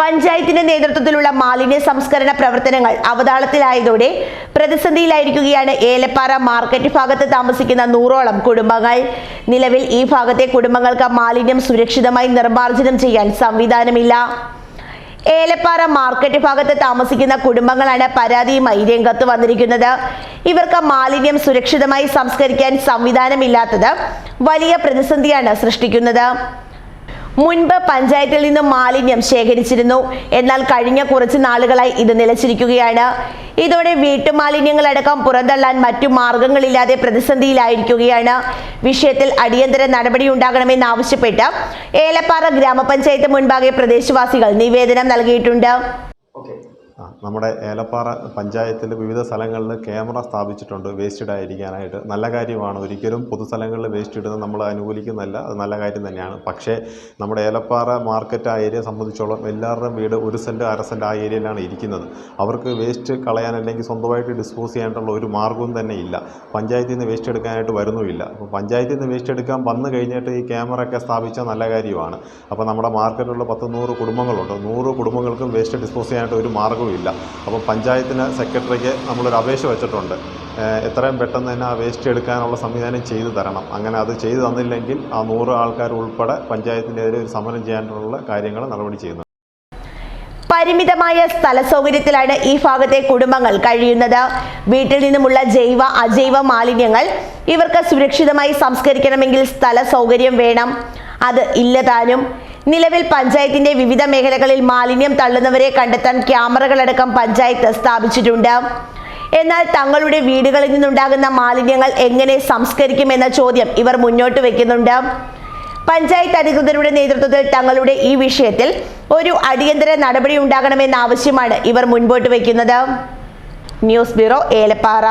പഞ്ചായത്തിന്റെ നേതൃത്വത്തിലുള്ള മാലിന്യ സംസ്കരണ പ്രവർത്തനങ്ങൾ അവതാളത്തിലായതോടെ പ്രതിസന്ധിയിലായിരിക്കുകയാണ് ഏലപ്പാറ മാർക്കറ്റ് ഭാഗത്ത് താമസിക്കുന്ന നൂറോളം കുടുംബങ്ങൾ. നിലവിൽ ഈ ഭാഗത്തെ കുടുംബങ്ങൾക്ക് മാലിന്യം സുരക്ഷിതമായി നിർമ്മാർജനം ചെയ്യാൻ സംവിധാനമില്ല. ഏലപ്പാറ മാർക്കറ്റ് ഭാഗത്ത് താമസിക്കുന്ന കുടുംബങ്ങളാണ് പരാതിയുമായി രംഗത്ത് വന്നിരിക്കുന്നത്. ഇവർക്ക് മാലിന്യം സുരക്ഷിതമായി സംസ്കരിക്കാൻ സംവിധാനമില്ലാത്തത് വലിയ പ്രതിസന്ധിയാണ് സൃഷ്ടിക്കുന്നത്. മുൻപ് പഞ്ചായത്തിൽ നിന്ന് മാലിന്യം ശേഖരിച്ചിരുന്നു. എന്നാൽ കഴിഞ്ഞ കുറച്ച് നാളുകളായി ഇത് നിലച്ചിരിക്കുകയാണ്. ഇതോടെ വീട്ടുമാലിന്യങ്ങളടക്കം പുറന്തള്ളാൻ മറ്റു മാർഗങ്ങളില്ലാതെ പ്രതിസന്ധിയിലായിരിക്കുകയാണ്. വിഷയത്തിൽ അടിയന്തര നടപടി ഉണ്ടാകണമെന്നാവശ്യപ്പെട്ട് ഏലപ്പാറ ഗ്രാമപഞ്ചായത്ത് മുൻപാകെ പ്രദേശവാസികൾ നിവേദനം നൽകിയിട്ടുണ്ട്. നമ്മുടെ ഏലപ്പാറ പഞ്ചായത്തിൽ വിവിധ സ്ഥലങ്ങളിൽ ക്യാമറ സ്ഥാപിച്ചിട്ടുണ്ട് വേസ്റ്റ് ഇടാതിരിക്കാനായിട്ട് നല്ല കാര്യമാണ്. ഒരിക്കലും പൊതുസ്ഥലങ്ങളിൽ വേസ്റ്റ് ഇടുന്നത് നമ്മൾ അനുകൂലിക്കുന്നതല്ല. അത് നല്ല കാര്യം തന്നെയാണ്. പക്ഷേ നമ്മുടെ ഏലപ്പാറ മാർക്കറ്റ് ആ ഏരിയ സംബന്ധിച്ചോളം എല്ലാവരുടെയും വീട് ഒരു സെന്റ് അര സെന്റ് ആ ഏരിയയിലാണ് ഇരിക്കുന്നത്. അവർക്ക് വേസ്റ്റ് കളയാൻ അല്ലെങ്കിൽ സ്വന്തമായിട്ട് ഡിസ്പോസ് ചെയ്യാനായിട്ടുള്ള ഒരു മാർഗവും തന്നെ ഇല്ല. പഞ്ചായത്തിൽ നിന്ന് വേസ്റ്റ് എടുക്കാനായിട്ട് വരുന്നുമില്ല. അപ്പോൾ പഞ്ചായത്തിൽ നിന്ന് വേസ്റ്റ് എടുക്കാൻ വന്നു കഴിഞ്ഞിട്ട് ഈ ക്യാമറ ഒക്കെ സ്ഥാപിച്ചാൽ നല്ല കാര്യമാണ്. അപ്പോൾ നമ്മുടെ മാർക്കറ്റിലുള്ള പത്ത് നൂറ് കുടുംബങ്ങളുണ്ട്. നൂറ് കുടുംബങ്ങൾക്കും വേസ്റ്റ് ഡിസ്പോസ് ചെയ്യാനായിട്ട് ഒരു മാർഗവും ഇല്ല അപ്പോൾ പഞ്ചായത്തിന് സെക്രട്ടറിക്ക് നമ്മളൊരു അപേക്ഷ വെച്ചിട്ടുണ്ട്. എത്രയും പെട്ടെന്ന് തന്നെ ആ വേസ്റ്റ് എടുക്കാനുള്ള സംവിധാനം ചെയ്തു തരണം. അങ്ങനെ അത് ചെയ്തു തന്നില്ലെങ്കിൽ ആ നൂറ് ആൾക്കാർ ഉൾപ്പെടെ പഞ്ചായത്തിനെതിരെ ഒരു സമരം ചെയ്യാനുള്ള കാര്യങ്ങൾ നടപടി ചെയ്യുന്നു. പരിമിതമായ സ്ഥല സൗകര്യത്തിലാണ് ഈ ഭാഗത്തെ കുടുംബങ്ങൾ കഴിയുന്നത്. വീട്ടിൽ നിന്നുമുള്ള ജൈവ അജൈവ മാലിന്യങ്ങൾ ഇവർക്ക് സുരക്ഷിതമായി സംസ്കരിക്കണമെങ്കിൽ സ്ഥല സൗകര്യം വേണം. അത് ഇല്ലതാനും നിലവിൽ പഞ്ചായത്തിന്റെ വിവിധ മേഖലകളിൽ മാലിന്യം തള്ളുന്നവരെ കണ്ടെത്താൻ ക്യാമറകളടക്കം പഞ്ചായത്ത് സ്ഥാപിച്ചിട്ടുണ്ട്. എന്നാൽ തങ്ങളുടെ വീടുകളിൽ നിന്നുണ്ടാകുന്ന മാലിന്യങ്ങൾ എങ്ങനെ സംസ്കരിക്കുമെന്ന ചോദ്യം ഇവർ മുന്നോട്ട് വയ്ക്കുന്നുണ്ട് പഞ്ചായത്ത് അധികൃതരുടെ നേതൃത്വത്തിൽ തങ്ങളുടെ ഈ വിഷയത്തിൽ ഒരു അടിയന്തര നടപടി ഉണ്ടാകണമെന്ന ആവശ്യമാണ് ഇവർ മുൻപോട്ട് വയ്ക്കുന്നത് ന്യൂസ് ബ്യൂറോ ഏലപ്പാറ.